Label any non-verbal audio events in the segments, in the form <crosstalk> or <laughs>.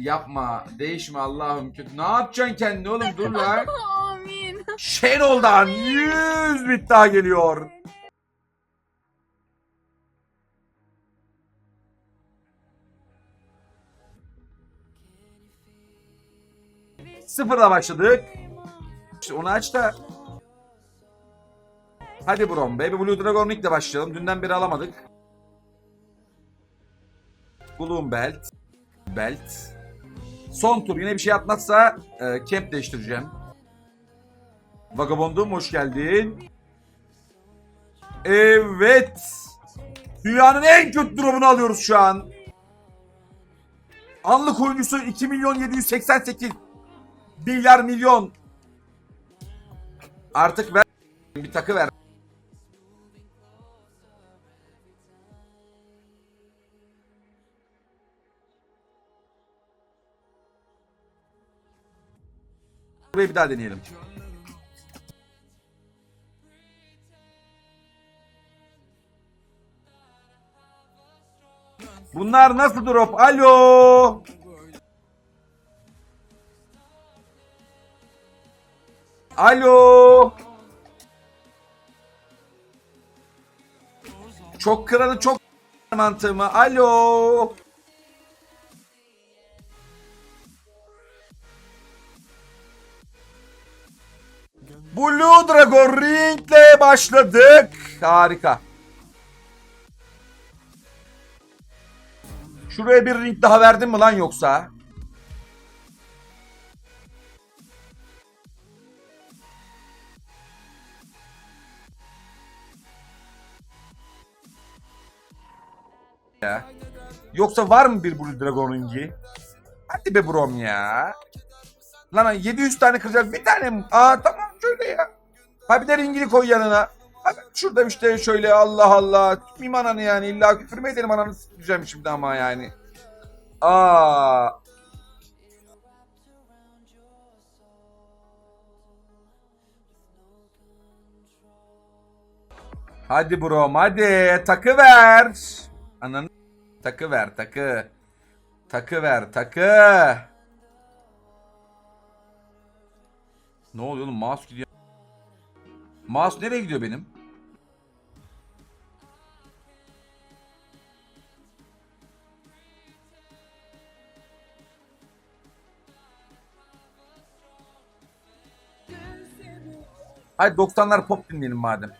Yapma. Değişme Allah'ım kötü. Ne yapacaksın kendini oğlum dur lan. <laughs> Amin. Şenol'dan 100 bit daha geliyor. Sıfırla başladık. İşte onu aç da. Hadi Brom. Baby Blue Dragon League'le başlayalım. Dünden beri alamadık. Bloom Belt. Belt. Son tur yine bir şey atmazsa e, camp değiştireceğim. Vagabondum hoş geldin. Evet. Dünyanın en kötü durumunu alıyoruz şu an. Anlık oyuncusu 2 milyon 788 milyar milyon. Artık ver bir takı ver. Burayı bir daha deneyelim. Bunlar nasıl drop? Alo. Alo. Çok kralı çok mantığımı. Alo. Blue Dragon Ring'le başladık. Harika. Şuraya bir ring daha verdin mi lan yoksa? Ya. Yoksa var mı bir Blue Dragon ringi? Hadi be brom ya. Lan 700 tane kıracağız. Bir tane mi? Aa tamam şöyle ya. Ha bir de ringini koy yanına. Ha, şurada işte şöyle Allah Allah. Tutmayayım ananı yani. İlla küfür mü edelim ananı s**eceğim şimdi ama yani. Aa. Hadi bro hadi takı ver. Ananı takı ver takı. Takı ver takı. Ne oluyor oğlum mouse gidiyor. Mouse nereye gidiyor benim? Hadi 90'lar pop dinleyelim madem.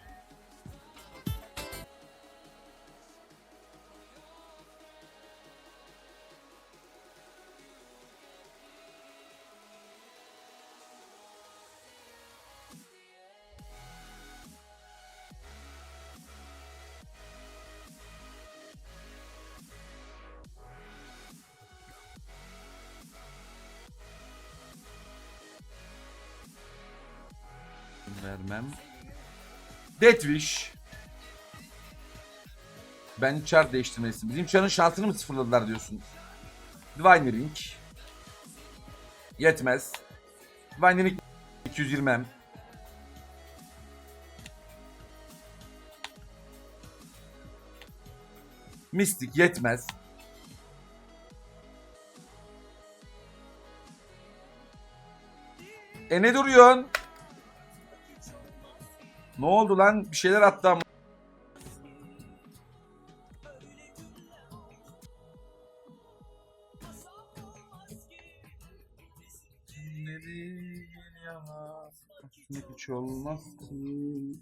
Vermem. Deathwish. Ben char değiştirmelisin. Bizim char'ın şansını mı sıfırladılar diyorsun? Divine Ring. Yetmez. Divine Ring 220 M. Mystic yetmez. E ne duruyorsun? Ne oldu lan? Bir şeyler attı ama. hiç olmaz ki.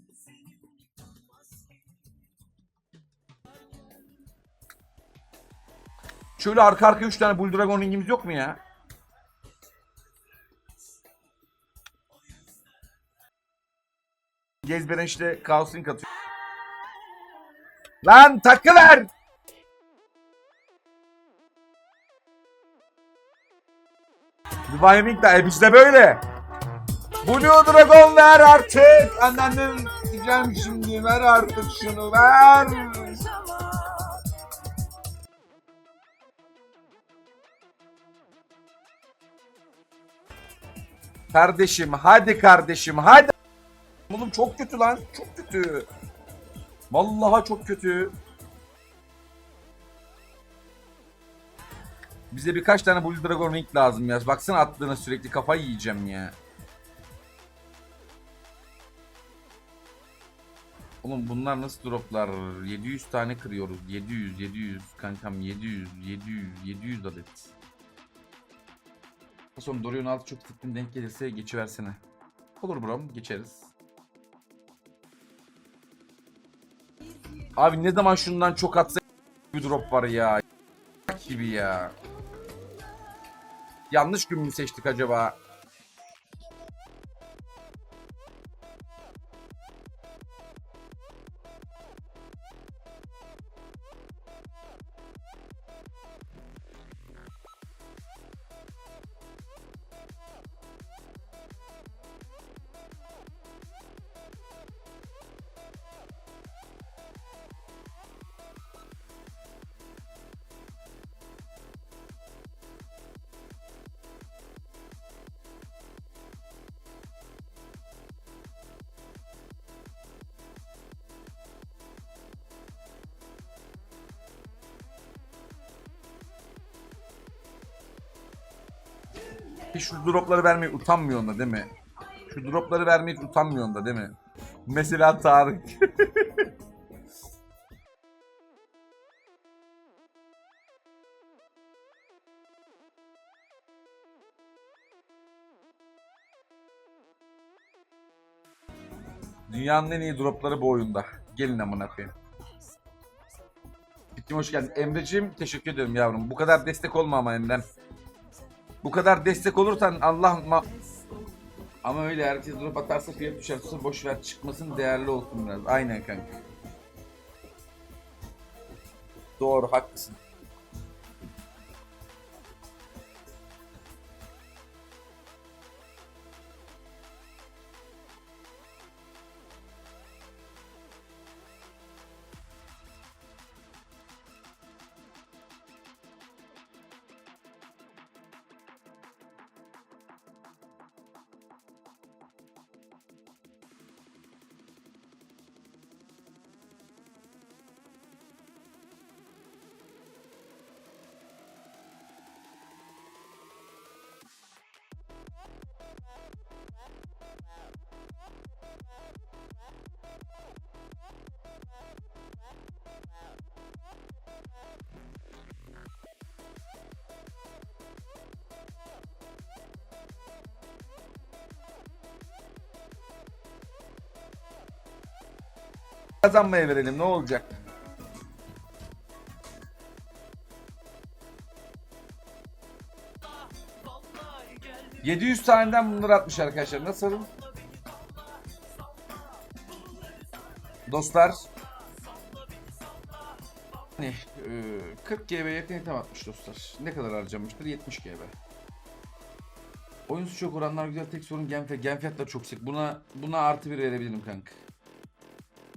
Şöyle arka arka 3 tane Bull Dragon ringimiz yok mu ya? Gezberen işte Chaos Ring atıyor. Lan takı ver! Divine Ring de e bizde böyle. Blue Dragon ver artık. Ananın diyeceğim şimdi ver artık şunu ver. Kardeşim hadi kardeşim hadi. Oğlum çok kötü lan çok kötü. Vallahi çok kötü. Bize birkaç tane Blue Dragon Ring lazım ya. Baksana attığına sürekli kafayı yiyeceğim ya. Oğlum bunlar nasıl droplar? 700 tane kırıyoruz. 700, 700 kankam 700, 700, 700 adet. Son Dorian altı çok sıktın denk gelirse geçiversene. Olur brom geçeriz. Abi ne zaman şundan çok atsa bir drop var ya. gibi ya. Yanlış gün mü seçtik acaba? Hiç şu dropları vermeye utanmıyorsun da değil mi? Şu dropları vermeye hiç utanmıyorsun da değil mi? Mesela Tarık. <laughs> Dünyanın en iyi dropları bu oyunda. Gelin amına koyayım. Bittim hoş geldin. Emre'cim teşekkür ederim yavrum. Bu kadar destek olma ama Emre'm. Bu kadar destek olursan Allah ma- Ama öyle herkes drop atarsa fiyat düşerse boş ver çıkmasın değerli olsun biraz. Aynen kanka. Doğru haklısın. Kazanmaya verelim ne olacak? ...700 taneden bunları atmış arkadaşlar. Nasıl? Dostlar... Hani, e, 40 GB yakın item atmış dostlar. Ne kadar harcamıştır? 70 GB. Oyunsu çok oranlar güzel tek sorun gen fiyat. Gen fiyatları çok yüksek. Buna buna artı bir verebilirim kanka.